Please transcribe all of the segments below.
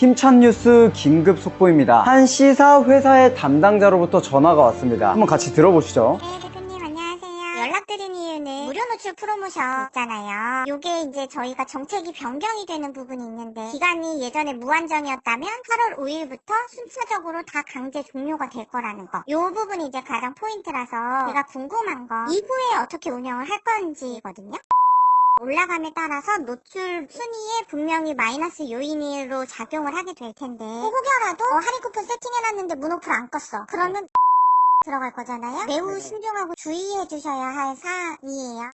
힘찬 뉴스 긴급 속보입니다. 한 시사 회사의 담당자로부터 전화가 왔습니다. 한번 같이 들어보시죠. 네. 연락드린 이유는 무료 노출 프로모션 있잖아요. 요게 이제 저희가 정책이 변경이 되는 부분이 있는데 기간이 예전에 무한정이었다면 8월 5일부터 순차적으로 다 강제 종료가 될 거라는 거. 요 부분이 이제 가장 포인트라서 제가 궁금한 거 이후에 어떻게 운영을 할 건지거든요. 올라감에 따라서 노출 순위에 분명히 마이너스 요인으로 작용을 하게 될 텐데 혹여라도 어, 할인 쿠폰 세팅해놨는데 문어플 안 껐어. 그러면 들어갈 거잖아요. 매우 신중하고 주의해 주셔야 할 사안이에요.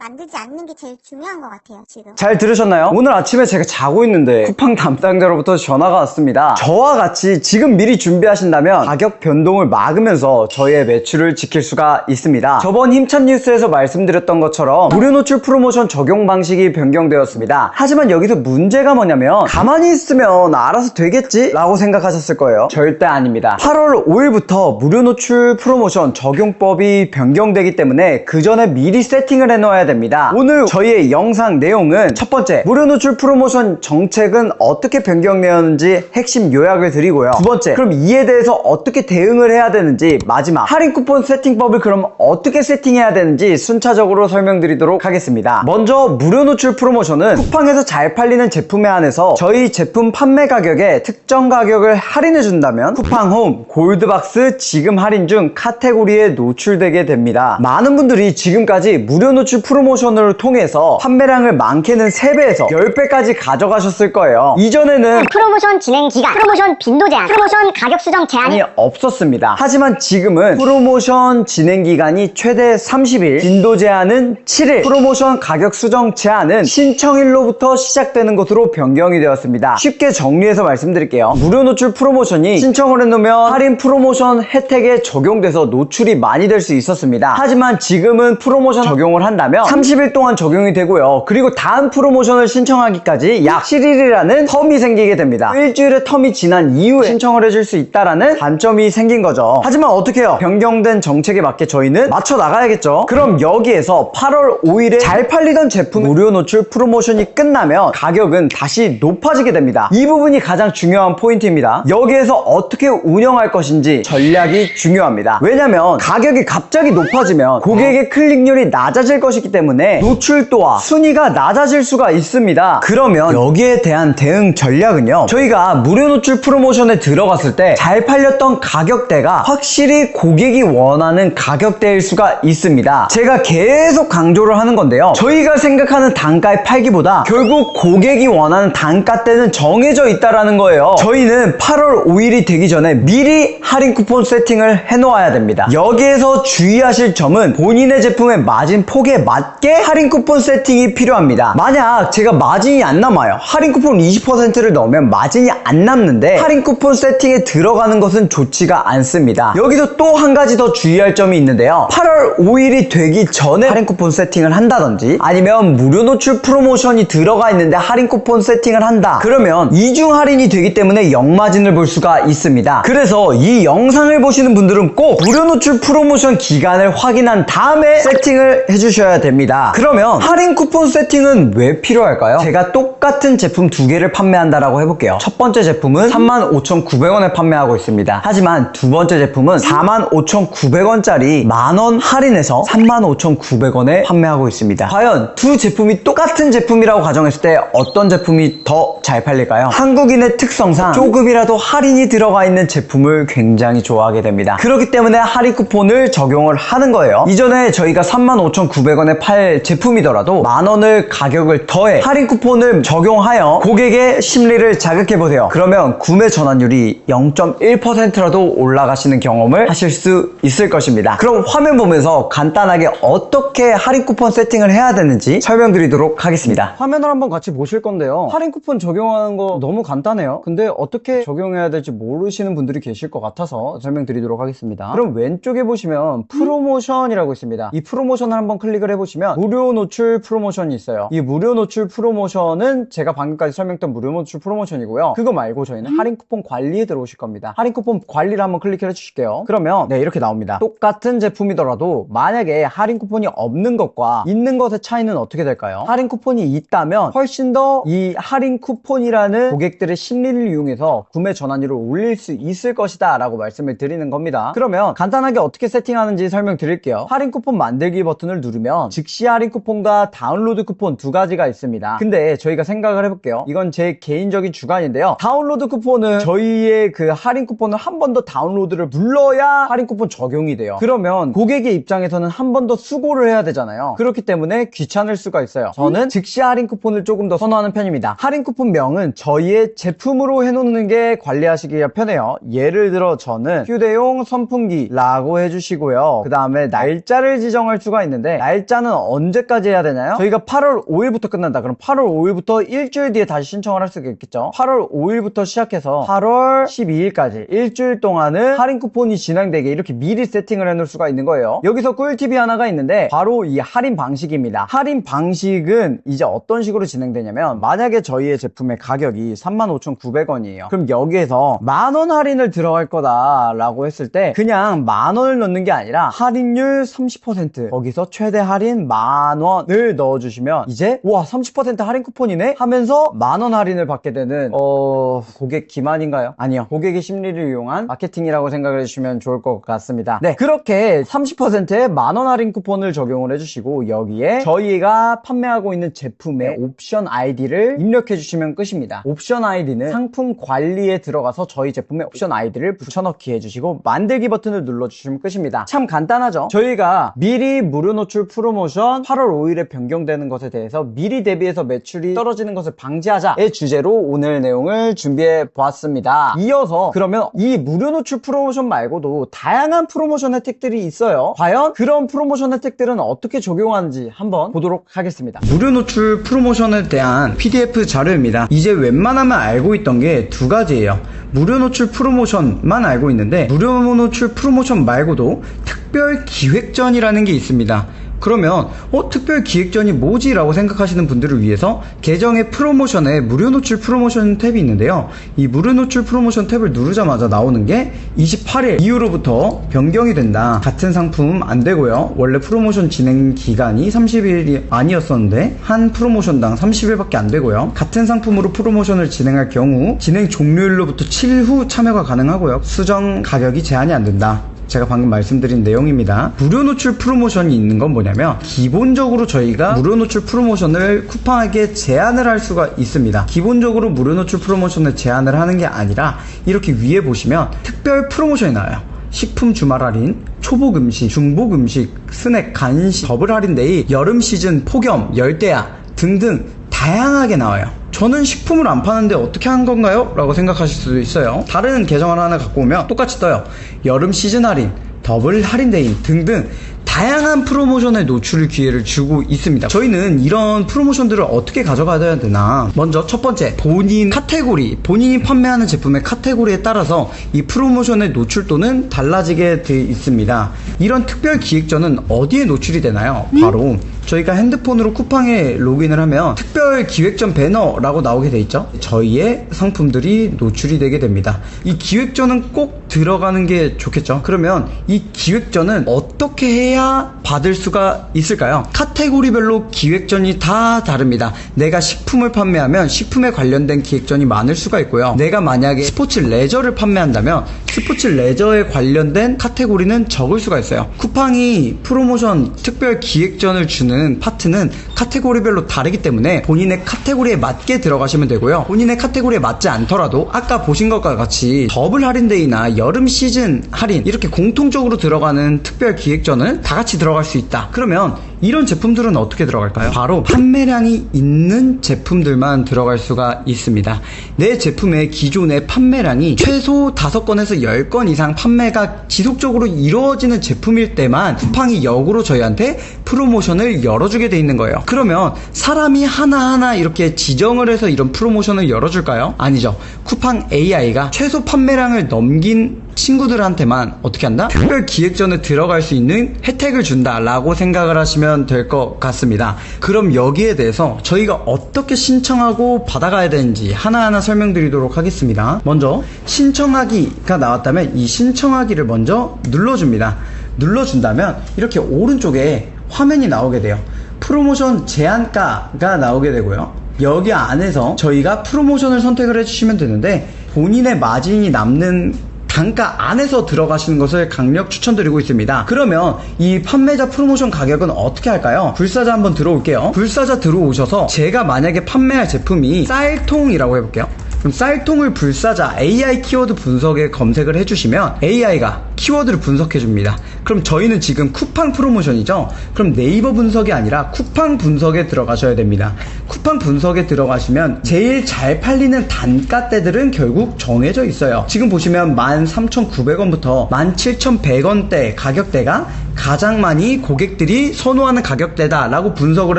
만들지 않는 게 제일 중요한 것 같아요, 지금. 잘 들으셨나요? 오늘 아침에 제가 자고 있는데 쿠팡 담당자로부터 전화가 왔습니다. 저와 같이 지금 미리 준비하신다면 가격 변동을 막으면서 저희의 매출을 지킬 수가 있습니다. 저번 힘찬 뉴스에서 말씀드렸던 것처럼 무료 노출 프로모션 적용 방식이 변경되었습니다. 하지만 여기서 문제가 뭐냐면 가만히 있으면 알아서 되겠지? 라고 생각하셨을 거예요. 절대 아닙니다. 8월 5일부터 무료 노출 프로모션 적용법이 변경되기 때문에 그 전에 미리 세팅을 해놓아야 됩니다. 오늘 저희의 영상 내용은 첫 번째, 무료 노출 프로모션 정책은 어떻게 변경되었는지 핵심 요약을 드리고요. 두 번째, 그럼 이에 대해서 어떻게 대응을 해야 되는지 마지막, 할인 쿠폰 세팅법을 그럼 어떻게 세팅해야 되는지 순차적으로 설명드리도록 하겠습니다. 먼저 무료 노출 프로모션은 쿠팡에서 잘 팔리는 제품에 한해서 저희 제품 판매 가격에 특정 가격을 할인해 준다면 쿠팡 홈, 골드박스 지금 할인 중 카테고리에 노출되게 됩니다. 많은 분들이 지금까지 무료 노출 프로모션 을 통해서 판매량을 많게는 3배에서 10배까지 가져가셨을 거예요. 이전에는 프로모션 진행 기간, 프로모션 빈도 제한, 프로모션 가격 수정 제한이 없었습니다. 하지만 지금은 프로모션 진행 기간이 최대 30일, 빈도 제한은 7일, 프로모션 가격 수정 제한은 신청일로부터 시작되는 것으로 변경이 되었습니다. 쉽게 정리해서 말씀드릴게요. 무료 노출 프로모션이 신청을 해놓으면 할인 프로모션 혜택에 적용돼서 노출이 많이 될 수 있었습니다. 하지만 지금은 프로모션 적용을 한다면 30일 동안 적용이 되고요. 그리고 다음 프로모션을 신청하기까지 약 7일이라는 텀이 생기게 됩니다. 일주일의 텀이 지난 이후에 신청을 해줄 수 있다라는 단점이 생긴 거죠. 하지만 어떻게 해요? 변경된 정책에 맞게 저희는 맞춰 나가야겠죠. 그럼 여기에서 8월 5일에 잘 팔리던 제품 무료 노출 프로모션이 끝나면 가격은 다시 높아지게 됩니다. 이 부분이 가장 중요한 포인트입니다. 여기에서 어떻게 운영할 것인지 전략이 중요합니다. 왜냐면 가격이 갑자기 높아지면 고객의 클릭률이 낮아질 것이기 때문에 노출도와 순위가 낮아질 수가 있습니다. 그러면 여기에 대한 대응 전략은요. 저희가 무료 노출 프로모션에 들어갔을 때 잘 팔렸던 가격대가 확실히 고객이 원하는 가격대일 수가 있습니다. 제가 계속 강조를 하는 건데요. 저희가 생각하는 단가에 팔기보다 결국 고객이 원하는 단가대는 정해져 있다라는 거예요. 저희는 8월 5일이 되기 전에 미리 할인 쿠폰 세팅을 해놓아야 됩니다. 여기에서 주의하실 점은 본인의 제품의 마진 폭에 맞게 할인 쿠폰 세팅이 필요합니다. 만약 제가 마진이 안 남아요. 할인 쿠폰 20%를 넣으면 마진이 안 남는데 할인 쿠폰 세팅에 들어가는 것은 좋지가 않습니다. 여기서 또 한 가지 더 주의할 점이 있는데요. 8월 5일이 되기 전에 할인 쿠폰 세팅을 한다든지 아니면 무료 노출 프로모션이 들어가 있는데 할인 쿠폰 세팅을 한다. 그러면 이중 할인이 되기 때문에 역마진을 볼 수가 있습니다. 그래서 이 영상을 보시는 분들은 꼭 무료 노출 프로모션 기간을 확인한 다음에 세팅을 해주셔야 됩니다. 그러면 할인 쿠폰 세팅은 왜 필요할까요? 제가 똑같은 제품 두 개를 판매한다라고 해볼게요. 첫 번째 제품은 35,900원에 판매하고 있습니다. 하지만 두 번째 제품은 45,900원짜리 만원 할인해서 35,900원에 판매하고 있습니다. 과연 두 제품이 똑같은 제품이라고 가정했을 때 어떤 제품이 더 잘 팔릴까요? 한국인의 특성상 조금이라도 할인이 들어가 있는 제품을 굉장히 좋아하게 됩니다. 그렇기 때문에 할인 쿠폰을 적용을 하는 거예요. 이전에 저희가 35,900원에 팔 제품이더라도 만 원을 가격을 더해 할인 쿠폰을 적용하여 고객의 심리를 자극해보세요. 그러면 구매 전환율이 0.1%라도 올라가시는 경험을 하실 수 있을 것입니다. 그럼 화면 보면서 간단하게 어떻게 할인 쿠폰 세팅을 해야 되는지 설명드리도록 하겠습니다. 화면을 한번 같이 보실 건데요. 할인 쿠폰 적용하는 거 너무 간단해요. 근데 어떻게 적용해야 될지 모르시는 분들이 계실 것 같아서 설명드리도록 하겠습니다. 그럼 왼쪽에 보시면 프로모션이라고 있습니다. 이 프로모션을 한번 클릭을 해보시면 해보시면 무료 노출 프로모션이 있어요. 이 무료 노출 프로모션은 제가 방금까지 설명했던 무료 노출 프로모션이고요. 그거 말고 저희는 할인 쿠폰 관리에 들어오실 겁니다. 할인 쿠폰 관리를 한번 클릭해 주실게요. 그러면 네 이렇게 나옵니다. 똑같은 제품이더라도 만약에 할인 쿠폰이 없는 것과 있는 것의 차이는 어떻게 될까요? 할인 쿠폰이 있다면 훨씬 더 이 할인 쿠폰이라는 고객들의 심리를 이용해서 구매 전환율을 올릴 수 있을 것이다 라고 말씀을 드리는 겁니다. 그러면 간단하게 어떻게 세팅하는지 설명드릴게요. 할인 쿠폰 만들기 버튼을 누르면 즉시 할인 쿠폰과 다운로드 쿠폰 두 가지가 있습니다. 근데 저희가 생각을 해볼게요. 이건 제 개인적인 주관인데요. 다운로드 쿠폰은 저희의 그 할인 쿠폰을 한 번 더 다운로드를 눌러야 할인 쿠폰 적용이 돼요. 그러면 고객의 입장에서는 한 번 더 수고를 해야 되잖아요. 그렇기 때문에 귀찮을 수가 있어요. 저는 즉시 할인 쿠폰을 조금 더 선호하는 편입니다. 할인 쿠폰 명은 저희의 제품으로 해놓는 게 관리하시기가 편해요. 예를 들어 저는 휴대용 선풍기라고 해주시고요. 그 다음에 날짜를 지정할 수가 있는데 날짜는 언제까지 해야 되나요? 저희가 8월 5일부터 끝난다. 그럼 8월 5일부터 일주일 뒤에 다시 신청을 할 수가 있겠죠. 8월 5일부터 시작해서 8월 12일까지 일주일 동안은 할인 쿠폰이 진행되게 이렇게 미리 세팅을 해놓을 수가 있는 거예요. 여기서 꿀팁이 하나가 있는데 바로 이 할인 방식입니다. 할인 방식은 이제 어떤 식으로 진행되냐면 만약에 저희의 제품의 가격이 35,900원이에요. 그럼 여기에서 만원 할인을 들어갈 거다 라고 했을 때 그냥 만 원을 넣는 게 아니라 할인율 30% 거기서 최대 할인 만 원을 넣어주시면 이제 와 30% 할인 쿠폰이네 하면서 만 원 할인을 받게 되는 어 고객 기만인가요? 아니요 고객의 심리를 이용한 마케팅이라고 생각을 해주시면 좋을 것 같습니다. 네 그렇게 30%의 만 원 할인 쿠폰을 적용을 해주시고 여기에 저희가 판매하고 있는 제품의 옵션 아이디를 입력해 주시면 끝입니다. 옵션 아이디는 상품 관리에 들어가서 저희 제품의 옵션 아이디를 붙여넣기 해주시고 만들기 버튼을 눌러주시면 끝입니다. 참 간단하죠? 저희가 미리 무료 노출 프로모션 8월 5일에 변경되는 것에 대해서 미리 대비해서 매출이 떨어지는 것을 방지하자의 주제로 오늘 내용을 준비해 보았습니다. 이어서 그러면 이 무료 노출 프로모션 말고도 다양한 프로모션 혜택들이 있어요. 과연 그런 프로모션 혜택들은 어떻게 적용하는지 한번 보도록 하겠습니다. 무료 노출 프로모션에 대한 PDF 자료입니다. 이제 웬만하면 알고 있던 게 두 가지예요. 무료 노출 프로모션만 알고 있는데 무료 노출 프로모션 말고도 특별 기획전이라는 게 있습니다. 그러면 어 특별 기획전이 뭐지? 라고 생각하시는 분들을 위해서 계정의 프로모션에 무료 노출 프로모션 탭이 있는데요. 이 무료 노출 프로모션 탭을 누르자마자 나오는 게 28일 이후로부터 변경이 된다. 같은 상품 안 되고요. 원래 프로모션 진행 기간이 30일이 아니었었는데 한 프로모션당 30일밖에 안 되고요. 같은 상품으로 프로모션을 진행할 경우 진행 종료일로부터 7일 후 참여가 가능하고요. 수정 가격이 제한이 안 된다 제가 방금 말씀드린 내용입니다. 무료 노출 프로모션이 있는 건 뭐냐면 기본적으로 저희가 무료 노출 프로모션을 쿠팡에게 제한을 할 수가 있습니다. 기본적으로 무료 노출 프로모션을 제한을 하는 게 아니라 이렇게 위에 보시면 특별 프로모션이 나와요. 식품 주말 할인, 초복 음식, 중복 음식, 스낵, 간식, 더블 할인 데이, 여름 시즌, 폭염, 열대야 등등 다양하게 나와요. 저는 식품을 안 파는데 어떻게 한 건가요? 라고 생각하실 수도 있어요. 다른 계정을 하나 갖고 오면 똑같이 떠요. 여름 시즌 할인, 더블 할인 데이 등등 다양한 프로모션의 노출 기회를 주고 있습니다. 저희는 이런 프로모션들을 어떻게 가져가야 되나? 먼저 첫 번째, 본인 카테고리, 본인이 판매하는 제품의 카테고리에 따라서 이 프로모션의 노출도는 달라지게 되어 있습니다. 이런 특별 기획전은 어디에 노출이 되나요? 바로 저희가 핸드폰으로 쿠팡에 로그인을 하면 특별 기획전 배너라고 나오게 돼 있죠. 저희의 상품들이 노출이 되게 됩니다. 이 기획전은 꼭 들어가는 게 좋겠죠. 그러면 이 기획전은 어떻게 해야 받을 수가 있을까요? 카테고리별로 기획전이 다 다릅니다. 내가 식품을 판매하면 식품에 관련된 기획전이 많을 수가 있고요. 내가 만약에 스포츠 레저를 판매한다면 스포츠 레저에 관련된 카테고리는 적을 수가 있어요. 쿠팡이 프로모션 특별 기획전을 주는 파트는 카테고리별로 다르기 때문에 본인의 카테고리에 맞게 들어가시면 되고요. 본인의 카테고리에 맞지 않더라도 아까 보신 것과 같이 더블 할인데이나 여름 시즌 할인 이렇게 공통적으로 들어가는 특별 기획전을 다 같이 들어갈 수 있다. 그러면 이런 제품들은 어떻게 들어갈까요? 바로 판매량이 있는 제품들만 들어갈 수가 있습니다. 내 제품의 기존의 판매량이 최소 5건에서 10건 이상 판매가 지속적으로 이루어지는 제품일 때만 쿠팡이 역으로 저희한테 프로모션을 열어주게 돼 있는 거예요. 그러면 사람이 하나하나 이렇게 지정을 해서 이런 프로모션을 열어줄까요? 아니죠. 쿠팡 AI가 최소 판매량을 넘긴 친구들한테만 어떻게 한다? 특별 기획전에 들어갈 수 있는 혜택을 준다라고 생각을 하시면 될 것 같습니다. 그럼 여기에 대해서 저희가 어떻게 신청하고 받아가야 되는지 하나하나 설명드리도록 하겠습니다. 먼저 신청하기가 나왔다면 이 신청하기를 먼저 눌러줍니다. 눌러준다면 이렇게 오른쪽에 화면이 나오게 돼요. 프로모션 제한가가 나오게 되고요. 여기 안에서 저희가 프로모션을 선택을 해주시면 되는데 본인의 마진이 남는 단가 안에서 들어가시는 것을 강력 추천드리고 있습니다. 그러면 이 판매자 프로모션 가격은 어떻게 할까요? 불사자 한번 들어올게요. 불사자 들어오셔서 제가 만약에 판매할 제품이 쌀통이라고 해볼게요. 그럼 쌀통을 불사자 AI 키워드 분석에 검색을 해주시면 AI가 키워드를 분석해 줍니다. 그럼 저희는 지금 쿠팡 프로모션이죠? 그럼 네이버 분석이 아니라 쿠팡 분석에 들어가셔야 됩니다. 쿠팡 분석에 들어가시면 제일 잘 팔리는 단가대들은 결국 정해져 있어요. 지금 보시면 13,900원부터 17,100원대 가격대가 가장 많이 고객들이 선호하는 가격대다라고 분석을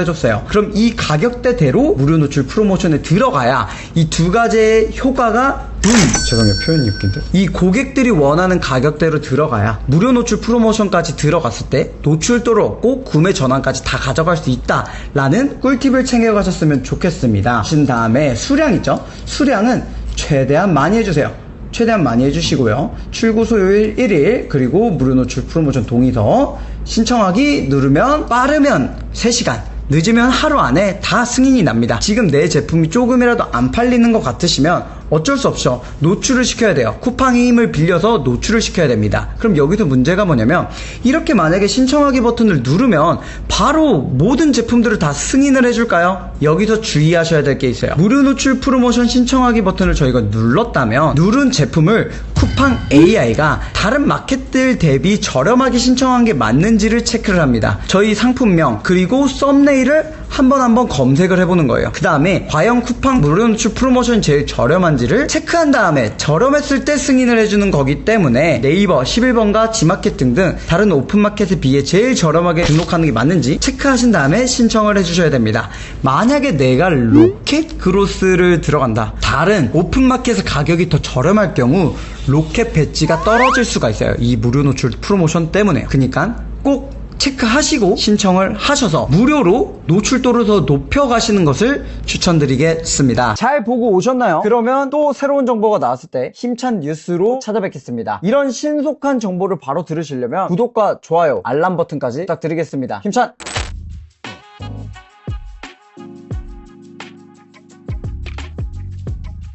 해줬어요. 그럼 이 가격대대로 무료 노출 프로모션에 들어가야 이 두 가지의 효과가 붐! 죄송해요 표현이 웃긴데 이 고객들이 원하는 가격대로 들어가야 무료 노출 프로모션까지 들어갔을 때 노출도를 얻고 구매 전환까지 다 가져갈 수 있다 라는 꿀팁을 챙겨가셨으면 좋겠습니다. 하신 다음에 수량 있죠? 수량은 최대한 많이 해주세요. 최대한 많이 해주시고요. 출고 소요일 1일, 그리고 무료 노출 프로모션 동의서 신청하기 누르면 빠르면 3시간, 늦으면 하루 안에 다 승인이 납니다. 지금 내 제품이 조금이라도 안 팔리는 것 같으시면 어쩔 수 없죠. 노출을 시켜야 돼요. 쿠팡의 힘을 빌려서 노출을 시켜야 됩니다. 그럼 여기서 문제가 뭐냐면 이렇게 만약에 신청하기 버튼을 누르면 바로 모든 제품들을 다 승인을 해줄까요? 여기서 주의하셔야 될 게 있어요. 무료 노출 프로모션 신청하기 버튼을 저희가 눌렀다면 누른 제품을 쿠팡 AI가 다른 마켓들 대비 저렴하게 신청한 게 맞는지를 체크를 합니다. 저희 상품명 그리고 썸네일을 한번 한번 검색을 해보는 거예요. 그 다음에 과연 쿠팡 무료 노출 프로모션이 제일 저렴한지를 체크한 다음에 저렴했을 때 승인을 해주는 거기 때문에 네이버 11번가 지마켓 등등 다른 오픈마켓에 비해 제일 저렴하게 등록하는 게 맞는지 체크하신 다음에 신청을 해주셔야 됩니다. 만약에 내가 로켓 그로스를 들어간다. 다른 오픈마켓의 가격이 더 저렴할 경우 로켓 배지가 떨어질 수가 있어요. 이 무료 노출 프로모션 때문에. 그니까 꼭 체크하시고 신청을 하셔서 무료로 노출도를 더 높여가시는 것을 추천드리겠습니다. 잘 보고 오셨나요? 그러면 또 새로운 정보가 나왔을 때 힘찬 뉴스로 찾아뵙겠습니다. 이런 신속한 정보를 바로 들으시려면 구독과 좋아요, 알람 버튼까지 부탁드리겠습니다. 힘찬!